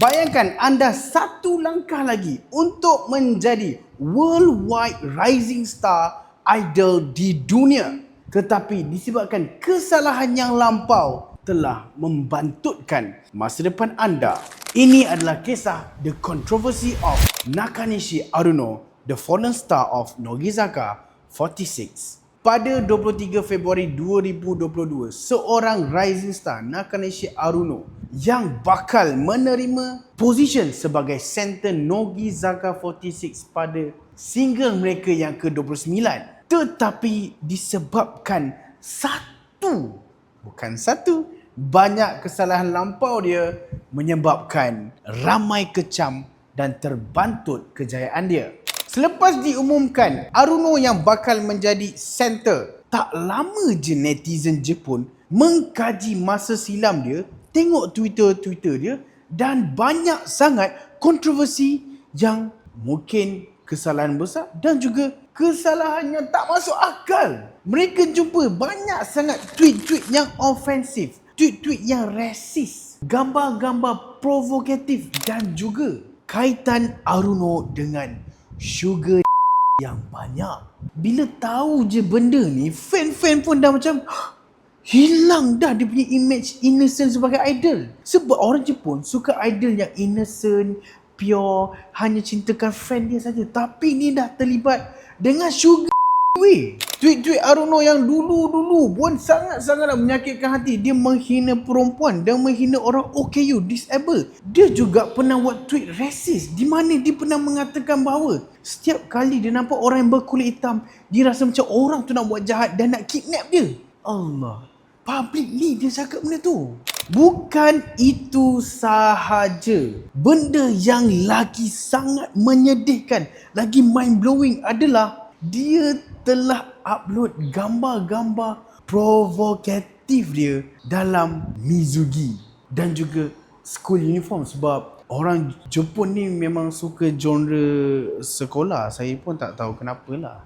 Bayangkan anda satu langkah lagi untuk menjadi worldwide rising star idol di dunia. Tetapi disebabkan kesalahan yang lampau telah membantutkan masa depan anda. Ini adalah kisah the controversy of Nakanishi Aruno, the fallen star of Nogizaka 46. Pada 23 Februari 2022, seorang rising star Nakanishi Aruno yang bakal menerima position sebagai center Nogizaka 46 pada single mereka yang ke-29 tetapi disebabkan satu bukan satu banyak kesalahan lampau dia menyebabkan ramai kecam dan terbantut kejayaan dia. Selepas diumumkan Aruno yang bakal menjadi center, tak lama je netizen Jepun mengkaji masa silam dia, tengok Twitter-Twitter dia dan banyak sangat kontroversi yang mungkin kesalahan besar dan juga kesalahan yang tak masuk akal. Mereka jumpa banyak sangat tweet-tweet yang ofensif, tweet-tweet yang resis, gambar-gambar provokatif dan juga kaitan Aruno dengan sugar yang banyak. Bila tahu je benda ni, fan-fan pun dah macam hilang dah dia punya image innocent sebagai idol. Sebab orang Jepun suka idol yang innocent, pure, hanya cintakan fan dia saja. Tapi ni dah terlibat dengan sugar Weh, tweet-tweet Aruno yang dulu-dulu pun sangat-sangatlah menyakitkan hati. Dia menghina perempuan dan menghina orang OKU, disabled. Dia juga pernah buat tweet racist di mana dia pernah mengatakan bahawa setiap kali dia nampak orang yang berkulit hitam, dia rasa macam orang tu nak buat jahat dan nak kidnap dia. Allah. Publicly dia cakap benda tu. Bukan itu sahaja. Benda yang lagi sangat menyedihkan, lagi mind blowing adalah dia telah upload gambar-gambar provokatif dia dalam Mizugi dan juga school uniform sebab orang Jepun ni memang suka genre sekolah. Saya pun tak tahu kenapa lah.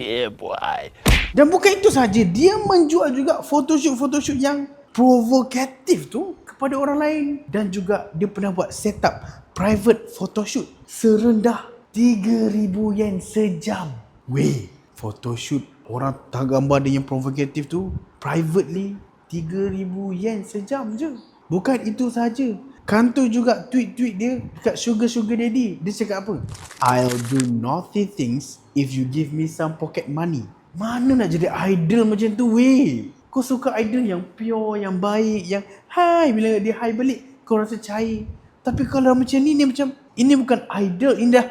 yeah, boy. Dan bukan itu saja, dia menjual juga photoshoot-photoshoot yang provokatif tu kepada orang lain dan juga dia pernah buat setup private photoshoot serendah 3000 yen sejam. Weh, photoshoot orang tak gambar dia yang provokatif tu privately 3000 yen sejam je. Bukan itu saja. Kantu juga tweet-tweet dia dekat Sugar Sugar Daddy. Dia cakap apa? I'll do naughty things if you give me some pocket money. Mana nak jadi idol macam tu weh? Kau suka idol yang pure, yang baik, yang hai bila dia hai balik kau rasa cair. Tapi kalau macam ni ni macam ini bukan idol, ini dah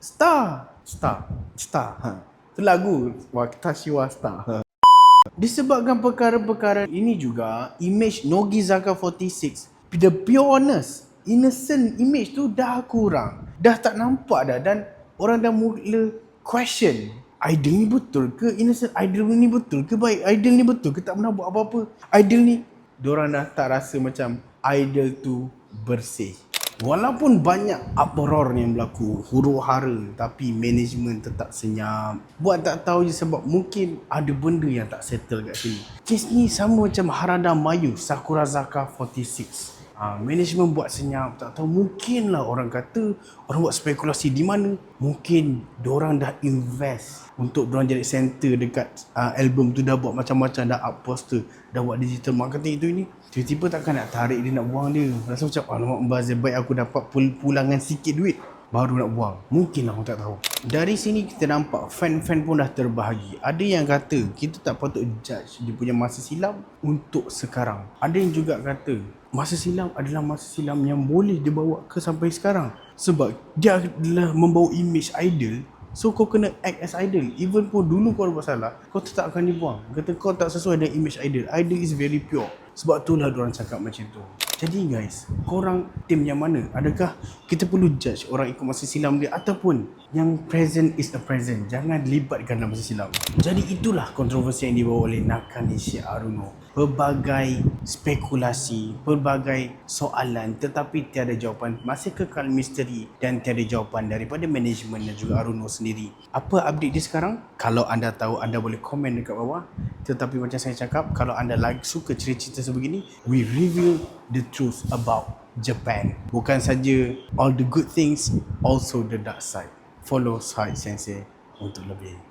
Star. Star. Star. Ha. Itu lagu Watashi wa Star. Ha. Disebabkan perkara-perkara ini juga, image Nogizaka 46, the pureness, innocent image tu dah kurang. Dah tak nampak dah dan orang dah mula question idol ni betul ke innocent idol ni betul ke baik idol ni betul ke tak pernah buat apa-apa idol ni diorang dah tak rasa macam idol tu bersih Walaupun banyak uproar yang berlaku, huru hara tapi management tetap senyap. Buat tak tahu je sebab mungkin ada benda yang tak settle kat sini. Kes ni sama macam Harada Mayu Sakurazaka 46. Ha, management buat senyap, tak tahu mungkinlah orang kata orang buat spekulasi di mana mungkin orang dah invest untuk orang jadi center dekat uh, album tu dah buat macam-macam dah up poster, dah buat digital marketing itu ini. Tiba-tiba takkan nak tarik dia nak buang dia. Rasa macam alamak bazir baik aku dapat pul- pulangan sikit duit baru nak buang. Mungkin lah aku tak tahu. Dari sini kita nampak fan-fan pun dah terbahagi. Ada yang kata kita tak patut judge dia punya masa silam untuk sekarang. Ada yang juga kata masa silam adalah masa silam yang boleh dibawa ke sampai sekarang. Sebab dia adalah membawa image idol So kau kena act as idol Even pun dulu kau ada buat salah Kau tetap akan dibuang Kata kau tak sesuai dengan image idol Idol is very pure Sebab itulah diorang cakap macam tu. Jadi guys Korang tim yang mana? Adakah kita perlu judge orang ikut masa silam dia Ataupun Yang present is a present? Jangan libatkan dalam masa silam. Jadi itulah kontroversi yang dibawa oleh Nakanishi Aruno pelbagai spekulasi, pelbagai soalan tetapi tiada jawapan. Masih kekal misteri dan tiada jawapan daripada manajemen dan juga Aruno sendiri. Apa update dia sekarang? Kalau anda tahu, anda boleh komen dekat bawah. Tetapi macam saya cakap, kalau anda like suka cerita-cerita sebegini, we reveal the truth about Japan. Bukan saja all the good things, also the dark side. Follow Side Sensei untuk lebih.